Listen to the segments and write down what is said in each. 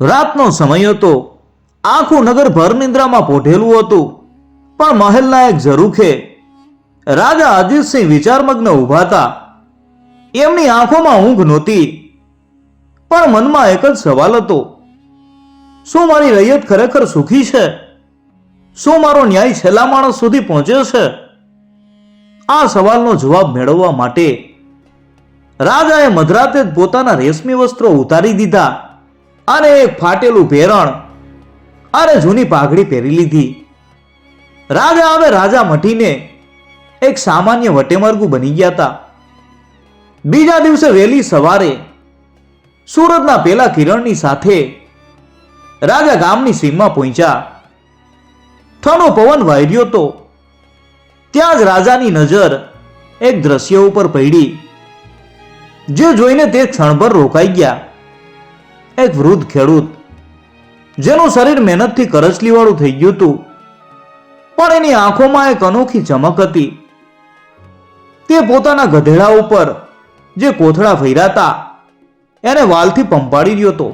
રાતનો સમય હતો. આખું નગર ભર નિંદ્રામાં પોઢેલું હતું. પણ મહેલના એક ઝરૂખે રાજા અજીતસિંહ વિચારમગ્ન ઊભા હતા. એમની આંખોમાં ઊંઘ નહોતી. પણ મનમાં એક જ સવાલ હતો. શું મારી રૈયત ખરેખર સુખી છે? શું મારો ન્યાય છેલ્લા માણસ સુધી પહોંચ્યો છે? આ સવાલનો જવાબ મેળવવા માટે રાજાએ મધરાતે જ પોતાના રેશમી વસ્ત્રો ઉતારી દીધા. અને એક ફાટેલું ભેરણ અને જૂની પાઘડી પહેરી લીધી. રાજા હવે રાજા મટીને એક સામાન્ય વટેમાર્ગુ બની ગયા હતા. બીજા દિવસે વહેલી સવારે સુરતના પેલા કિરણની સાથે રાજા ગામની સીમમાં પહોંચ્યા. ઠનો પવન વાયર્યો તો ત્યાં જ રાજાની નજર એક દ્રશ્ય ઉપર પડી. જે જોઈને તે ક્ષણભર રોકાઈ ગયા. એક વૃદ્ધ ખેડૂત, જેનું શરીર મહેનતથી કરચલીવાળું થઈ ગયું હતું, પણ એની આંખોમાં એક અનોખી ચમક હતી. તે પોતાના ગધેડા ઉપર જે કોથળા ફેરાતા એને વાલથી પંપાડી રહ્યો હતો.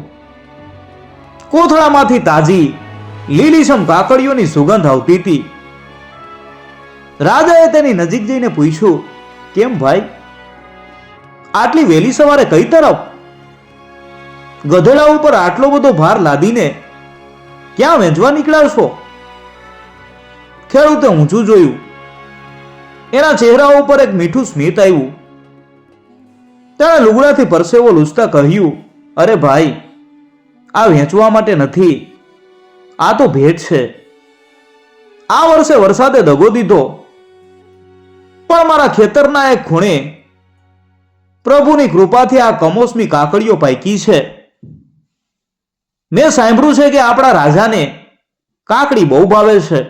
કોથળામાંથી તાજી, લીલીછમ કાકડીઓની સુગંધ આવતી હતી. રાજાએ તેની નજીક જઈને પૂછ્યું, કેમ ભાઈ? આટલી વહેલી સવારે કઈ તરફ? ગધેડા ઉપર આટલો બધો ભાર લાદીને ક્યાં વેચવા નીકળ્યા છો ખેડૂતે ઊંચું જોયું. એના ચહેરા ઉપર એક મીઠું સ્મિત આવ્યું. તેણે લુગડાથી પરસેવો લૂછતા કહ્યું, અરે ભાઈ, આ વેચવા માટે નથી. આ તો ભેટ છે. આ વર્ષે વરસાદે દગો દીધો. પણ મારા ખેતરના એક ખૂણે પ્રભુની કૃપાથી આ કમોસમી કાકડીઓ પૈકી છે. મેં સાંભળ્યું છે કે આપણા રાજાને કાકડી બહુ ભાવે છે.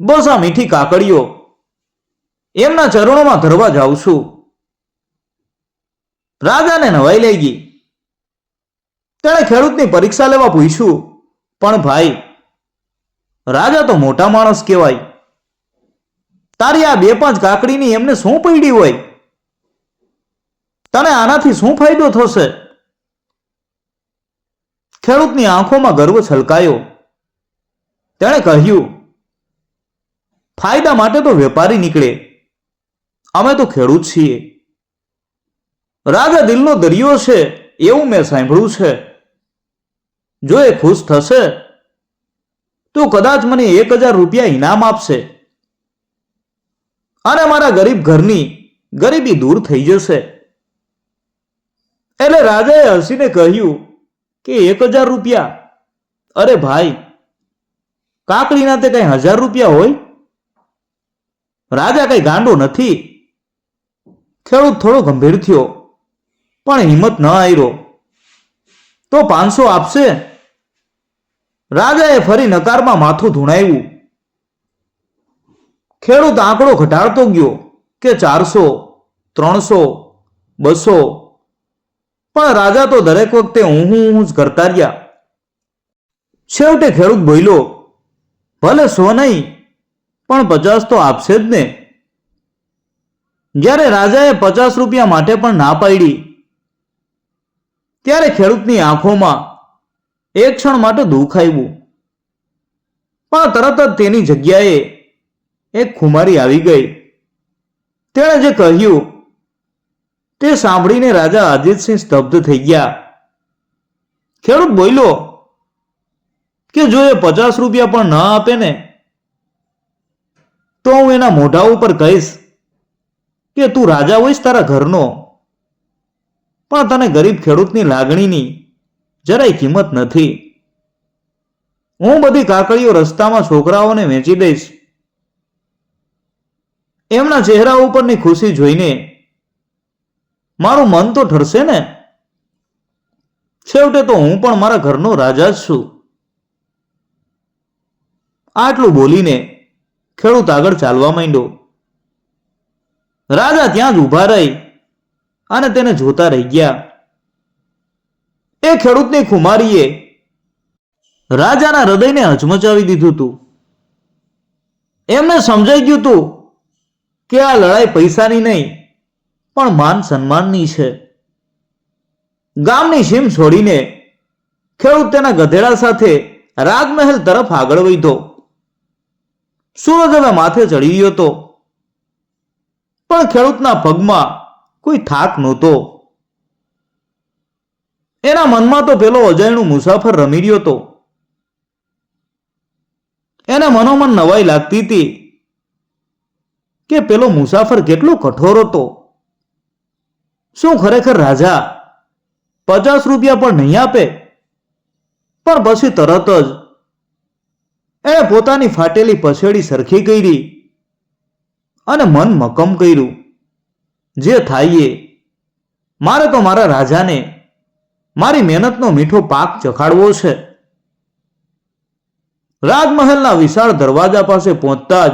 બસ આ મીઠી કાકડીઓ. એમના ચરણોમાં ધરવા જાઉં છું. રાજાને નવાઈ લઈ ગઈ. તેણે ખેડૂતની પરીક્ષા લેવા પૂછ્યું, પણ ભાઈ, રાજા તો મોટા માણસ કહેવાય. તારી આ બે પાંચ કાકડીની એમને શું પડી હોય? તને આનાથી શું ફાયદો થશે? ખેડૂતની આંખોમાં ગર્વ છલકાયો. તેણે કહ્યું, ફાયદા માટે તો વેપારી નીકળે. અમે તો ખેડૂત છીએ. રાજા દિલનો દરિયો છે એવું મેં સાંભળ્યું છે. જો એ ખુશ થશે, તો કદાચ મને એક હજાર રૂપિયા ઇનામ આપશે. અને મારા ગરીબ ઘરની ગરીબી દૂર થઈ જશે. એટલે રાજાએ હસીને કહ્યું કે એક હજાર રૂપિયા? અરે ભાઈ, કાકડીના તે કઈ હજાર રૂપિયા હોય? રાજા કઈ ગાંડો નથી. ખેડૂત થોડો ગંભીર થયો, પણ હિંમત ન આવ્યો તો પાંચસો આપશે? રાજાએ ફરી નકારમાં માથું ધૂણાવ્યું. ખેડૂત આંકડો ઘટાડતો ગયો કે ચારસો, ત્રણસો, બસો પણ રાજા તો દરેક વખતે હું હું જ કરતા રહ્યા. છેવટે ખેડૂત બોલ્યો, ભલે સો નહીં, પણ પચાસ તો આપશે જ ને. જ્યારે રાજાએ પચાસ રૂપિયા માટે પણ ના પાડી, ત્યારે ખેડૂતની આંખોમાં એક ક્ષણ માટે દુઃખ આવ્યું. પણ તરત જ તેની જગ્યાએ એક ખુમારી આવી ગઈ. તેણે જે કહ્યું તે સાંભળીને રાજા અજીતસિંહ સ્તબ્ધ થઈ ગયા. ખેડૂત બોલ્યો, કે જો એ પચાસ રૂપિયા પણ ન આપે ને, તો હું એના મોઢા ઉપર કહીશ કે તું રાજા હોઈશ તારા ઘરનો. પણ તને ગરીબ ખેડૂતની લાગણીની જરાય કિંમત નથી. હું બધી કાકડીઓ રસ્તામાં છોકરાઓને વેચી દઈશ. એમના ચહેરા ઉપરની ખુશી જોઈને મારું મન તો ઠરશે ને. છેવટે તો હું પણ મારા ઘરનો રાજા જ છું. આટલું બોલીને ખેડૂત આગળ ચાલવા માંડ્યો. રાજા ત્યાં જ ઊભા રહી અને તેને જોતા રહી ગયા. એ ખેડૂતની ખુમારીએ રાજાના હૃદયને હચમચાવી દીધું હતું એમને સમજાઈ ગયું હતું કે આ લડાઈ પૈસાની નહીં પણ માન સન્માનની છે. ગામની સીમ છોડીને ખેડૂત તેના ગધેડા સાથે રાજમહેલ તરફ આગળ વધ્યો. સૂરજ હવે માથે ચડી રહ્યો હતો. પણ ખેડૂતના પગમાં કોઈ થાક નહોતો. એના મનમાં તો પેલો અજાયણું મુસાફર રમી રહ્યો હતો. એને મનોમન નવાઈ લાગતી હતી કે પેલો મુસાફર કેટલો કઠોર હતો. શું ખરેખર રાજા પચાસ રૂપિયા પણ નહીં આપે? પણ પછી તરત જ એણે પોતાની ફાટેલી પછેડી સરખી કરી અને મન મકમ કર્યું. જે થાય એ, મારે તો મારા રાજાને મારી મહેનતનો મીઠો પાક ચખાડવો છે. રાજમહેલના વિશાળ દરવાજા પાસે પહોંચતા જ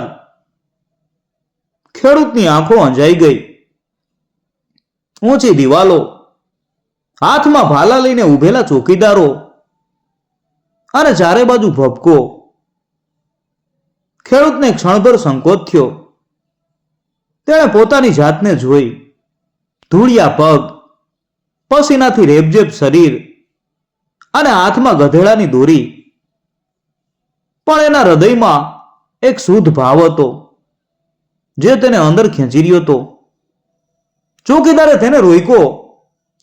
ખેડૂતની આંખો અંજાઈ ગઈ. ઊંચી દિવાલો, હાથમાં ભાલા લઈને ઉભેલા ચોકીદારો, અને ચારે બાજુ ભપકો ખેડૂતને ક્ષણભર સંકોચ થયો. તેણે પોતાની જાતને જોઈ. ધૂળિયા પગ, પસીનાથી રેબજેબ શરીર, અને હાથમાં ગધેડાની દોરી. પણ એના હૃદયમાં એક શુદ્ધ ભાવ હતો, જે તેને અંદર ખેંચી રહ્યો હતો. ચોકીદારે તેને રોક્યો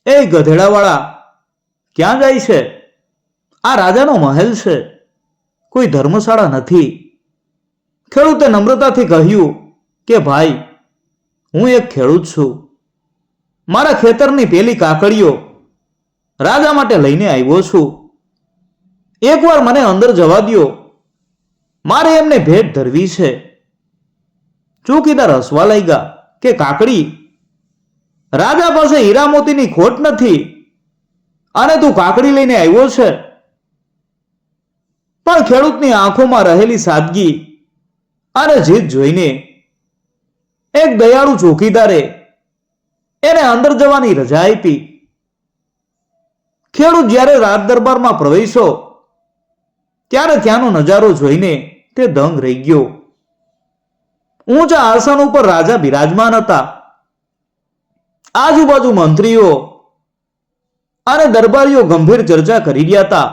એ ગધેડાવાળા, ક્યાં જાય છે? આ રાજાનો મહેલ છે. કોઈ ધર્મશાળા નથી. ખેડૂતે નમ્રતાથી કહ્યું કે, ભાઈ, હું એક ખેડૂત છું. મારા ખેતરની પેલી કાકડીઓ રાજા માટે લઈને આવ્યો છું. એકવાર મને અંદર જવા દ્યો. મારે એમને ભેટ ધરવી છે. ચોકીદાર હસવા લાગ્યા કે, કાકડી રાજા પાસે હીરા મોતીની ખોટ નથી અને તું કાકડી લઈને આવ્યો છે. પણ ખેડૂતની આંખોમાં રહેલી સાદગી અને જીત જોઈને એક દયાળુ ચોકીદારે એને અંદર જવાની રજા આપી. ખેડૂત જ્યારે રાજ દરબારમાં પ્રવેશ્યો, ત્યારે ત્યાંનો નજારો જોઈને તે દંગ રહી ગયો. ઊંચા આસન ઉપર રાજા બિરાજમાન હતા. આજુબાજુ મંત્રીઓ અને દરબારીઓ ગંભીર ચર્ચા કરી રહ્યા હતા.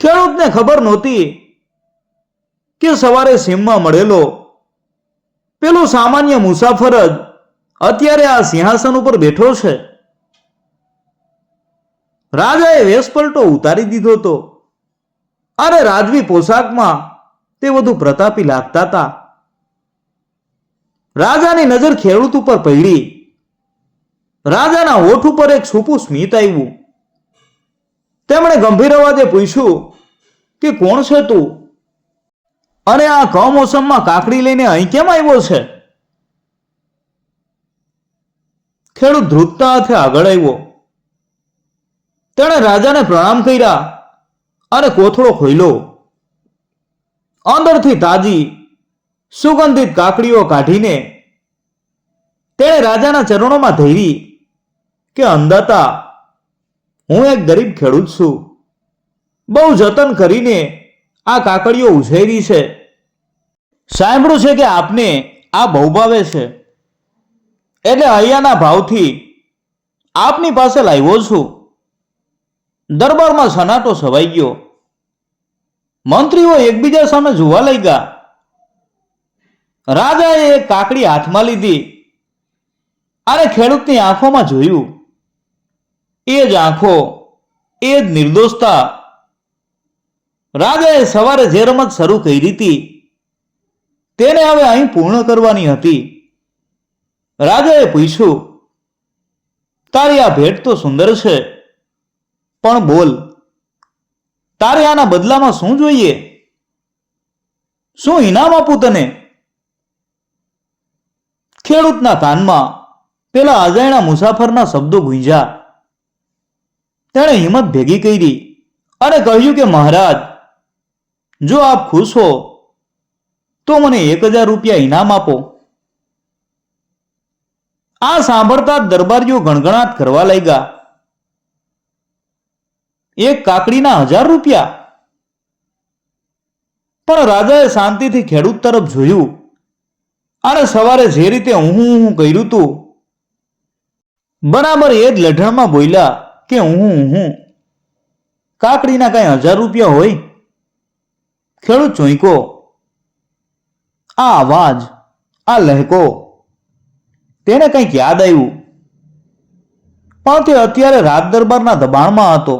ખેડૂતને ખબર નહોતી કે સવારે સીમમાં મળેલો પેલો સામાન્ય મુસાફર જ અત્યારે આ સિંહાસન ઉપર બેઠો છે. રાજાએ વેશપલટો ઉતારી દીધો હતો અને રાજવી પોશાકમાં તે વધુ પ્રતાપી લાગતા હતા. રાજાની નજર ખેડૂત ઉપર પડી. રાજાના હોઠ ઉપર એક છૂપું સ્મિત આવ્યું. તેમણે ગંભીર અવાજે પૂછ્યું, કે કોણ છે તું? અને આ કમોસમમાં કાકડી લઈને અહીં કેમ આવ્યો છે? ખેડૂત ધ્રુજતા હાથે આગળ આવ્યો. તેણે રાજાને પ્રણામ કર્યા અને કોથળો ખોલ્યો. અંદરથી તાજી સુગંધિત કાકડીઓ કાઢીને તેણે રાજાના ચરણોમાં ધૈરી કે અંદાતા હું એક ગરીબ ખેડૂત છું. બહુ જતન કરીને આ કાકડીઓ ઉછેરી છે. સાંભળ્યું છે કે આપને આ બહુ ભાવે છે. એટલે અહીંયાના ભાવથી આપની પાસે લાવ્યો છું. દરબારમાં સનાટો છવાઈ ગયો. મંત્રીઓ એકબીજા સામે જોવા લાગ્યા. રાજાએ કાકડી હાથમાં લીધી. અને ખેડૂતની આંખોમાં જોયું. એ જ આંખો, એ જ નિર્દોષતા. રાજાએ સવારે જે રમત શરૂ કરી હતી, તેને હવે અહીં પૂર્ણ કરવાની હતી. રાજાએ પૂછ્યું, તારી આ ભેટ તો સુંદર છે, પણ બોલ, તારે આના બદલામાં શું જોઈએ? શું ઇનામ આપું તને? ખેડૂતના કાનમાં પેલા અજાણ્યા મુસાફરના શબ્દો ગુંજ્યા. તેણે હિંમત ભેગી કરી અને કહ્યું કે, મહારાજ, જો આપ ખુશ હો, તો મને એક હજાર રૂપિયા ઇનામ આપો. આ સાંભળતા દરબારીઓ ગણગણાટ કરવા લાગ્યા. એક કાકડીના હજાર રૂપિયા? પણ રાજાએ શાંતિથી ખેડૂત તરફ જોયું. અને સવારે જે રીતે હું હું કર્યું તું, બરાબર એ જ લઢણમાં બોલ્યા કે હું હું કાકડીના કઈ હજાર રૂપિયા હોય? ખેડૂત ચોંકો આ અવાજ, આ લહેકો, તેને કંઈક યાદ આવ્યું. પણ તે અત્યારે રાત દરબારના દબાણમાં હતો.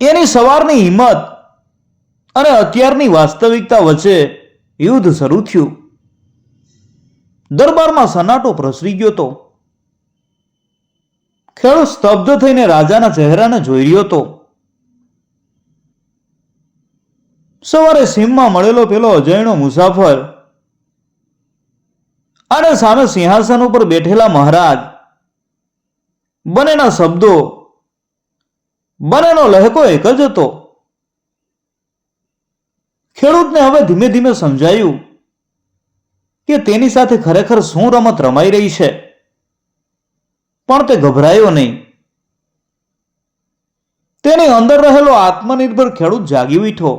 એની સવારની હિંમત અને અત્યારની વાસ્તવિકતા વચ્ચે યુદ્ધ શરૂ થયું. દરબારમાં સન્નાટો પ્રસરી ગયો હતો. ખેડૂત સ્તબ્ધ થઈને રાજાના ચહેરાને જોઈ રહ્યો હતો. સવારે સીમમાં મળેલો પેલો અજયનો મુસાફર અને સામે સિંહાસન ઉપર બેઠેલા મહારાજ. બંનેના શબ્દો, બંનેનો લહેકો એક જ હતો. ખેડૂતને હવે ધીમે ધીમે સમજાયું. કે તેની સાથે ખરેખર શું રમત રમાઈ રહી છે? પણ તે ગભરાયો નહીં. તેની અંદર રહેલો આત્મનિર્ભર ખેડૂત જાગી ઉઠ્યો.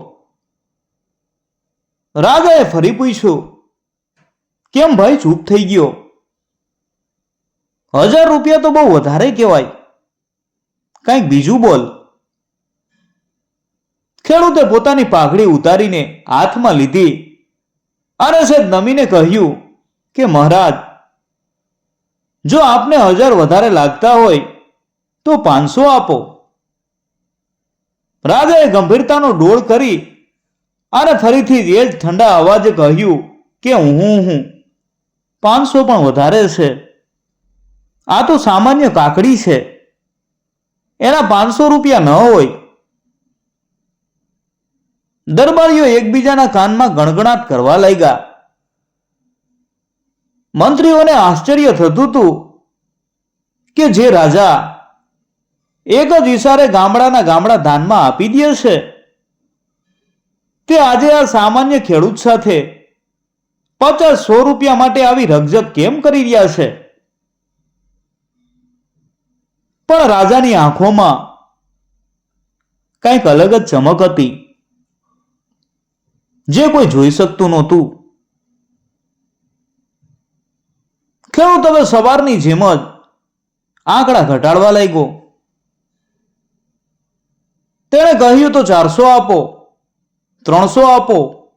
રાજાએ ફરી પૂછ્યું, કેમ ભાઈ ચૂપ થઈ ગયો? હજાર રૂપિયા તો બહુ વધારે કહેવાય. કંઈક બીજું બોલ. ખેડૂતે પોતાની પાઘડી ઉતારીને હાથમાં લીધી. સેજ નમીને કહ્યું કે, મહારાજ, જો આપને હજાર વધારે લાગતા હોય તો પાંચસો આપો. રાજાએ ગંભીરતાનો ડોળ કરી અને ફરીથી એ જ ઠંડા અવાજે કહ્યું કે હું હું, પાંચસો પણ વધારે છે. આ તો સામાન્ય કાકડી છે. એના પાંચસો રૂપિયા ન હોય દરબારીઓ એકબીજાના કાનમાં ગણગણાટ કરવા લાગ્યા. મંત્રીઓને આશ્ચર્ય થતું હતું કે જે રાજા એક જ ઈશારે ગામડાના ગામડા ધાનમાં આપી દે છે. તે આજે આ સામાન્ય ખેડૂત સાથે પચાસ સો રૂપિયા માટે આવી રકઝક કેમ કરી રહ્યા છે? પણ રાજાની આંખોમાં કંઈક અલગ જ ચમક હતી. જે કોઈ જોઈ શકતું નહોતું. ખેડૂત હવે સવારની જેમ જ આંકડા ઘટાડવા લાગ્યો. તેણે કહ્યું તો ચારસો આપો, ત્રણસો આપો,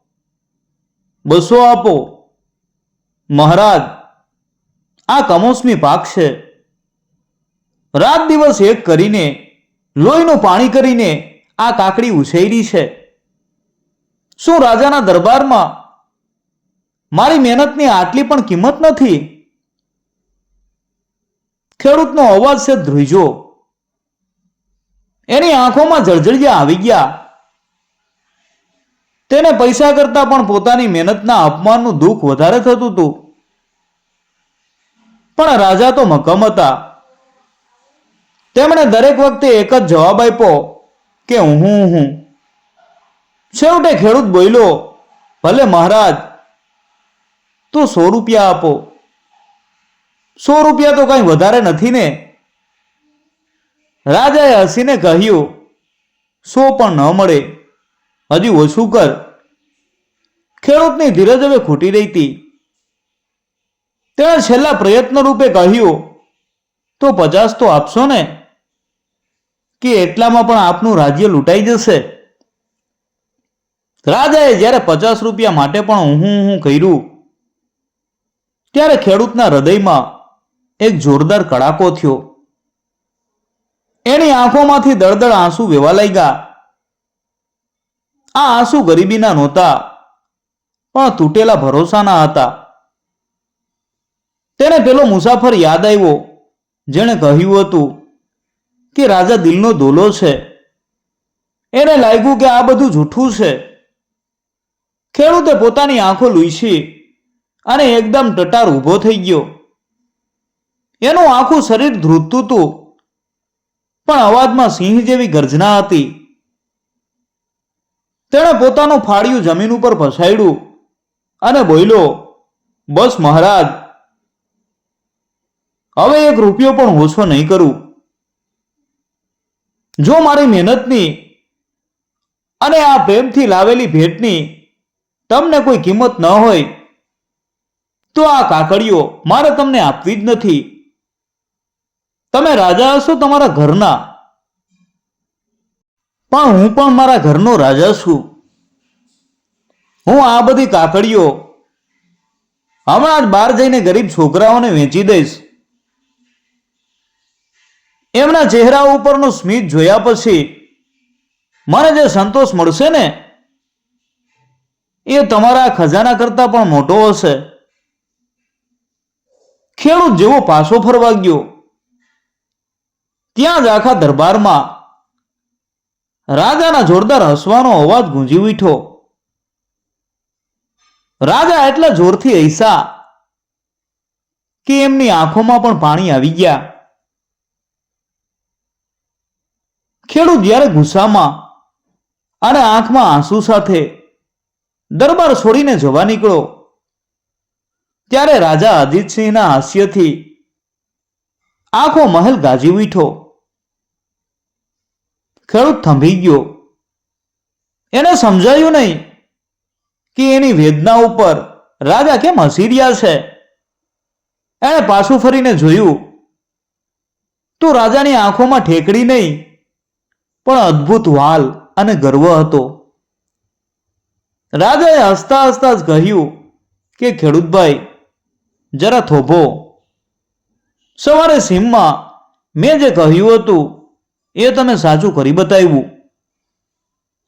બસો આપો. મહારાજ, આ કમોસમી પાક છે. રાત દિવસ એક કરીને, લોહીનું પાણી કરીને આ કાકડી ઉછેરી છે. શું રાજાના દરબારમાં મારી મહેનતની આટલી પણ કિંમત નથી? ખેડૂતનો અવાજ છે ધ્રુજો. એની આંખોમાં જળજળિયા આવી ગયા. તેને પૈસા કરતા પણ પોતાની મહેનતના અપમાનનું દુઃખ વધારે થતું હતું. પણ રાજા તો મક્કમ હતા. તેમણે દરેક વખતે એક જ જવાબ આપ્યો કે હું હું. છેવટે ખેડૂત બોલ્યો ભલે મહારાજ, તો સો રૂપિયા આપો. સો રૂપિયા તો કઈ વધારે નથી ને. રાજાએ હસીને કહ્યું, સો પણ ન મળે. હજી ઓછું કર. ખેડૂતની ધીરજ હવે ખૂટી રહી હતી તેણે છેલ્લા પ્રયત્ન રૂપે કહ્યું, તો પચાસ તો આપશો ને? કે એટલામાં પણ આપનું રાજ્ય લૂંટાઈ જશે? રાજાએ જ્યારે પચાસ રૂપિયા માટે પણ હું હું કર્યું, ત્યારે ખેડૂતના હૃદયમાં એક જોરદાર કડાકો થયો. એની આંખોમાંથી દળદળ આંસુ વેવા લાગ્યા. આ આંસુ ગરીબીના નહોતા, પણ તૂટેલા ભરોસાના હતા. તેને પેલો મુસાફર યાદ આવ્યો, જેણે કહ્યું હતું કે, રાજા દિલનો દોલો છે. એને લાગ્યું કે આ બધું જૂઠું છે. ખેડૂતે પોતાની આંખો લૂછી અને એકદમ ટટાર ઊભો થઈ ગયો. એનું આખું શરીર ધ્રુજતું હતું, પણ અવાજમાં સિંહ જેવી ગર્જના હતી. તેણે પોતાનું ફાળિયું જમીન ઉપર ફસાડ્યું અને બોલ્યો, બસ મહારાજ, હવે એક રૂપિયો પણ ઓછો નહીં કરું. જો મારી મહેનતની અને આ પ્રેમથી લાવેલી ભેટની તમને કોઈ કિંમત ન હોય, તો આ કાકડીઓ મારે તમને આપવી જ નથી. તમે રાજા હશો તમારા ઘરના. પણ હું પણ મારા ઘરનો રાજા છું. હું આ બધી કાકડીઓ હમણાં જ બહાર જઈને ગરીબ છોકરાઓને વેચી દઈશ. એમના ચહેરા ઉપરનું સ્મિત જોયા પછી મને જે સંતોષ મળશે ને એ તમારા ખજાના કરતા પણ મોટો હશે. ખેડૂત જેવો પાછો ફરવા ગયો. ત્યાં જ આખા દરબારમાં રાજાના જોરદાર હસવાનો અવાજ ગુંજી ઉઠ્યો. રાજા એટલા જોરથી હૈસા કે એમની આંખોમાં પણ પાણી આવી ગયા. ખેડૂત જ્યારે ગુસ્સામાં અને આંખમાં આંસુ સાથે દરબાર છોડીને જવા નીકળો. ત્યારે રાજા અજીતસિંહના હાસ્યથી આખો મહેલ ગાજી ઉઠો ખેડૂત થંભી ગયો. એને સમજાયું નહીં કે એની વેદના ઉપર રાજા કેમ હસી રહ્યા છે? એણે પાછું ફરીને જોયું, તો રાજાની આંખોમાં ઠેકડી નહીં, પણ અદ્ભુત વાલ અને ગર્વ હતો. રાજાએ હસતા હસતા જ કહ્યું કે, ખેડૂતભાઈ, જરા થોભો. સવારે સીમમાં મેં જે કહ્યું હતું, એ તમે સાચું કરી બતાવ્યું.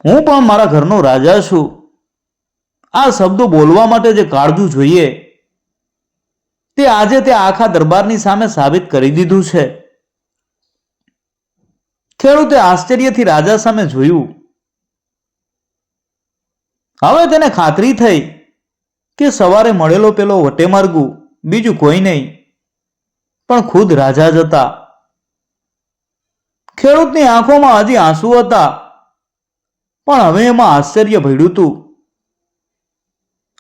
હું પણ મારા ઘરનો રાજા છું. આ શબ્દો બોલવા માટે જે કાળજું જોઈએ, તે આજે તે આખા દરબારની સામે સાબિત કરી દીધું છે. ખેડૂતે આશ્ચર્યથી રાજા સામે જોયું હવે તેને ખાતરી થઈ કે સવારે મળેલો પેલો વટેમાર્ગુ બીજું કોઈ નહીં. પણ ખુદ રાજા જ હતા. ખેડૂતની આંખોમાં હજી આંસુ હતા. પણ હવે એમાં આશ્ચર્ય ભર્યું હતું.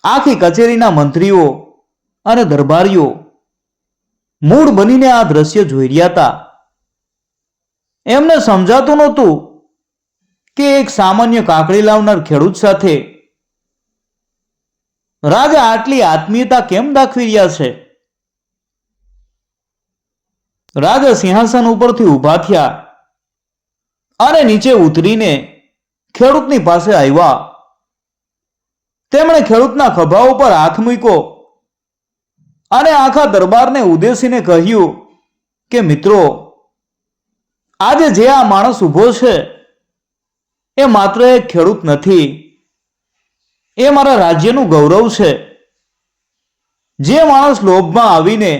આખી કચેરીના મંત્રીઓ અને દરબારીઓ મૂળ બનીને આ દ્રશ્ય જોઈ રહ્યા હતા. એમને સમજાતું નહોતું કે એક સામાન્ય કાકડી લાવનાર ખેડૂત સાથે રાજા આટલી આત્મીયતા કેમ દાખવી રહ્યા છે? રાજા સિંહાસન ઉપરથી ઊભા થયા અને નીચે ઉતરીને ખેડૂતની પાસે આવ્યા. તેમણે ખેડૂતના ખભા ઉપર હાથ મૂક્યો અને આખા દરબારને ઉદ્દેશીને કહ્યું કે, મિત્રો, આજે જે આ માણસ ઊભો છે, એ માત્ર એક ખેડૂત નથી. એ મારા રાજ્યનું ગૌરવ છે. જે માણસ લોભમાં આવીને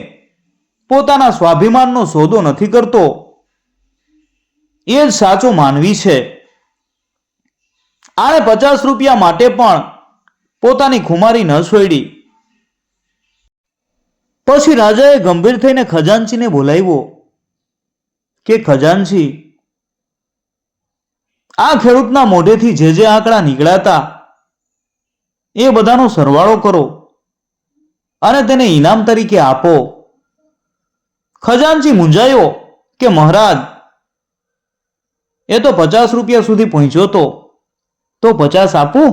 પોતાના સ્વાભિમાનનો સોદો નથી કરતો, એ જ સાચો માનવી છે. આણે પચાસ રૂપિયા માટે પણ પોતાની ખુમારી ન છોડી. પછી રાજાએ ગંભીર થઈને ખજાનચીને બોલાવ્યો કે, ખજાનચી, આ ખેડૂતના મોઢેથી જે જે આંકડા નીકળ્યા એ બધાનો સરવાળો કરો અને તેને ઇનામ તરીકે આપો. ખજાનચી મૂંઝાયો કે મહારાજ, એ તો પચાસ રૂપિયા સુધી પહોંચ્યો તો તો પચાસ આપું?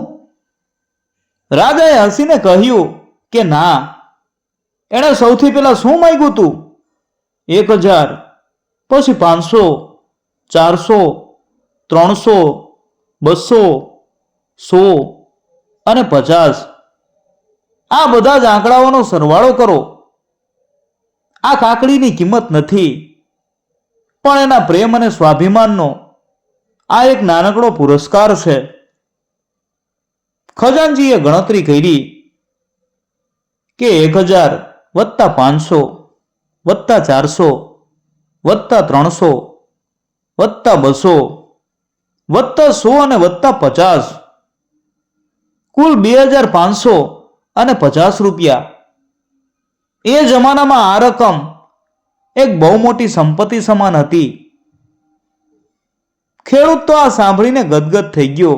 રાજાએ હસીને કહ્યું કે ના, એણે સૌથી પહેલા શું માંગ્યું તું? એક હજાર, પછી પાંચસો, ચારસો, ત્રણસો, બસો, સો અને પચાસ. આ બધા જ આંકડાઓનો સરવાળો કરો. આ કાકડીની કિંમત નથી, પણ એના પ્રેમ અને સ્વાભિમાનનો આ એક નાનકડો પુરસ્કાર છે. ખજાનજીએ ગણતરી કરી કે એક હજાર વત્તા પાંચસો, વત્તા ચારસો, વત્તા ત્રણસો, વત્તા બસો, વત્તા સો અને વત્તા પચાસ. કુલ બે હજાર પાંચસો અને પચાસ રૂપિયા. એ જમાનામાં આ રકમ એક બહુ મોટી સંપત્તિ સમાન હતી. ખેડૂત તો આ સાંભળીને ગદગદ થઈ ગયો.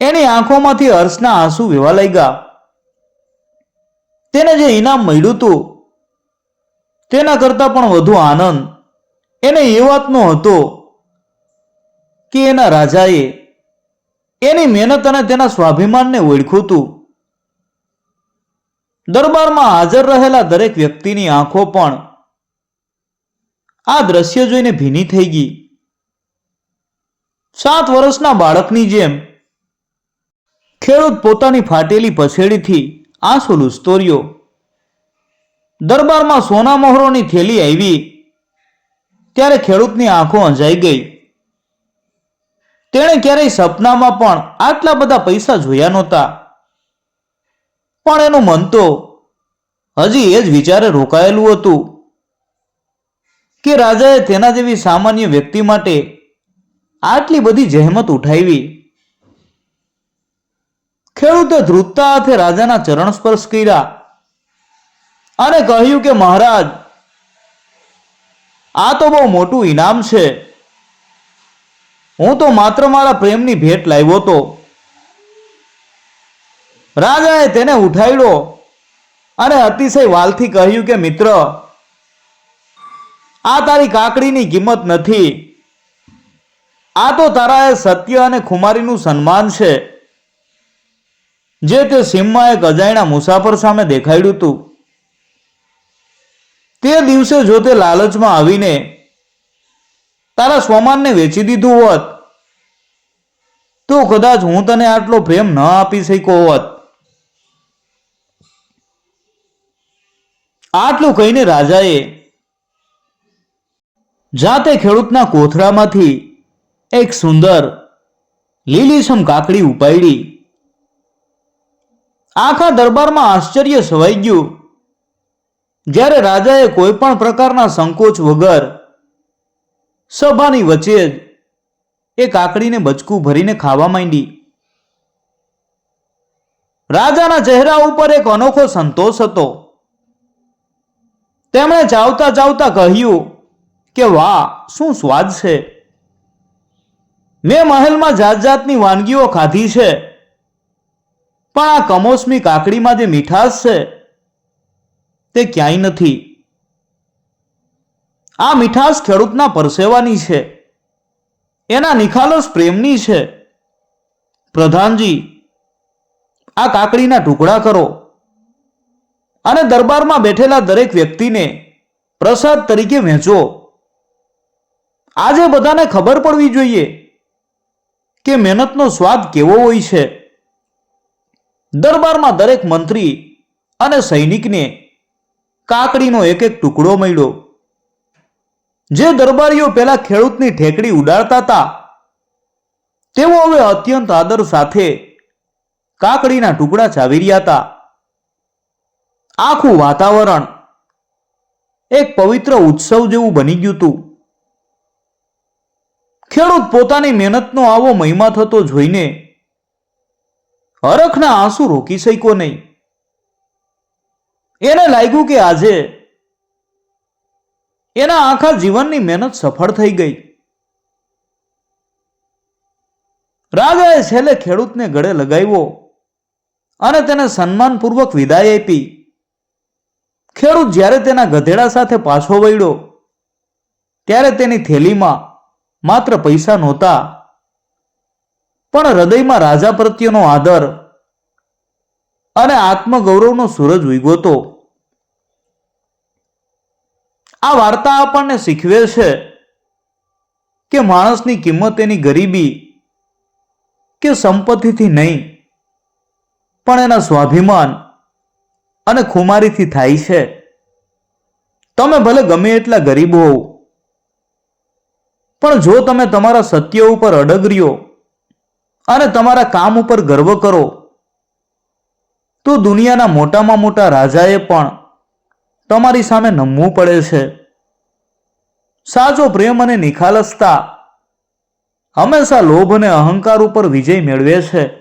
એની આંખોમાંથી હર્ષના આંસુ વેવા લાગ્યા. તેને જે ઇનામ મળ્યું હતું, તેના કરતાં પણ વધુ આનંદ. એને એ વાતનો હતો કે એના રાજાએ એની મહેનત અને તેના સ્વાભિમાનને ઓળખ્યું હતું દરબારમાં હાજર રહેલા દરેક વ્યક્તિની આંખો પણ આ દ્રશ્ય જોઈને ભીની થઈ ગઈ. સાત વર્ષના બાળકની જેમ ખેડૂત પોતાની ફાટેલી પછેડીથી આંસુ લૂછતો દરબારમાં સોના મોહરોની થેલી આવી. ત્યારે ખેડૂતની આંખો અંજાઈ ગઈ. તેણે ક્યારેય સપનામાં પણ આટલા બધા પૈસા જોયા નહોતા. પણ એનું મન તો હજી એ જ વિચારે રોકાયેલું હતું કે રાજાએ તેના જેવી સામાન્ય વ્યક્તિ માટે આટલી બધી જહેમત ઉઠાવી. ખેડૂતે ધ્રુતતા હાથે રાજાના ચરણ સ્પર્શ કર્યા અને કહ્યું કે મહારાજ, આ તો બહુ મોટું ઇનામ છે. હું તો માત્ર મારા પ્રેમની ભેટ લાવ્યો હતો. રાજાએ તેને ઉઠાડ્યો અને અતિશય વાલથી કહ્યું કે, મિત્ર, આ તારી કાકડીની કિંમત નથી. આ તો તારા એ સત્ય અને ખુમારીનું સન્માન છે, જે તે સીમમાં એક અજાયણા મુસાફર સામે દેખાડ્યું હતું તે દિવસે જો તે લાલચમાં આવીને તારા સ્વમાનને વેચી દીધું હોત. તો કદાચ હું તને આટલો પ્રેમ ન આપી શક્યો હોત. આટલું કહીને રાજાએ જાતે ખેડૂતના કોથળામાંથી એક સુંદર લીલીછમ કાકડી ઉપાડી. આખા દરબારમાં આશ્ચર્ય છવાઈ ગયું. જ્યારે રાજાએ કોઈ પણ પ્રકારના સંકોચ વગર સભાની વચ્ચે જ એ કાકડીને બચકું ભરીને ખાવા માંડી. રાજાના ચહેરા ઉપર એક અનોખો સંતોષ હતો. તેમણે ચાવતા ચાવતા કહ્યું કે, વાહ, શું સ્વાદ છે? મેં મહેલમાં જાત જાતની વાનગીઓ ખાધી છે. પણ આ કમોસમી કાકડીમાં જે મીઠાશ છે, તે ક્યાંય નથી. આ મીઠાશ ખેડૂતના પરસેવાની છે. એના નિખાલસ પ્રેમની છે. પ્રધાનજી, આ કાકડીના ટુકડા કરો. અને દરબારમાં બેઠેલા દરેક વ્યક્તિને પ્રસાદ તરીકે વહેંચો. આજે બધાને ખબર પડવી જોઈએ કે મહેનતનો સ્વાદ કેવો હોય છે. દરબારમાં દરેક મંત્રી અને સૈનિકને કાકડીનો એક એક ટુકડો મળ્યો. જે દરબારીઓ પહેલા ખેડૂતની ઠેકડી ઉડાડતા હતા, તેઓ હવે અત્યંત આદર સાથે કાકડીના ટુકડા ચાવી રહ્યા હતા. આખું વાતાવરણ એક પવિત્ર ઉત્સવ જેવું બની ગયું હતું. ખેડૂત પોતાની મહેનતનો આવો મહિમા થતો જોઈને હરખના આંસુ રોકી શક્યો નહીં. એને લાગ્યું કે આજે એના આખા જીવનની મહેનત સફળ થઈ ગઈ. રાજાએ છેલ્લે ખેડૂતને ગળે લગાવ્યો અને તેને સન્માનપૂર્વક વિદાય આપી. ખેડૂત જ્યારે તેના ગધેડા સાથે પાછો વળ્યો, ત્યારે તેની થેલીમાં માત્ર પૈસા નહોતા, પણ હૃદયમાં રાજા પ્રત્યેનો આદર અને આત્મગૌરવનો સૂરજ ઉગ્યો હતો. આ વાર્તા આપણને શીખવે છે કે માણસની કિંમત એની ગરીબી કે સંપત્તિથી નહીં, પણ એના સ્વાભિમાન અને ખુમારીથી થાય છે. તમે ભલે ગમે એટલા ગરીબ હોવ, પણ જો તમે તમારા સત્ય ઉપર અડગ રહ્યો અને તમારા કામ ઉપર ગર્વ કરો, તો દુનિયાના મોટામાં મોટા રાજાએ પણ તમારી સામે નમવું પડે છે. સાચો પ્રેમ અને નિખાલસતા હંમેશા લોભ અને અહંકાર ઉપર વિજય મેળવે છે.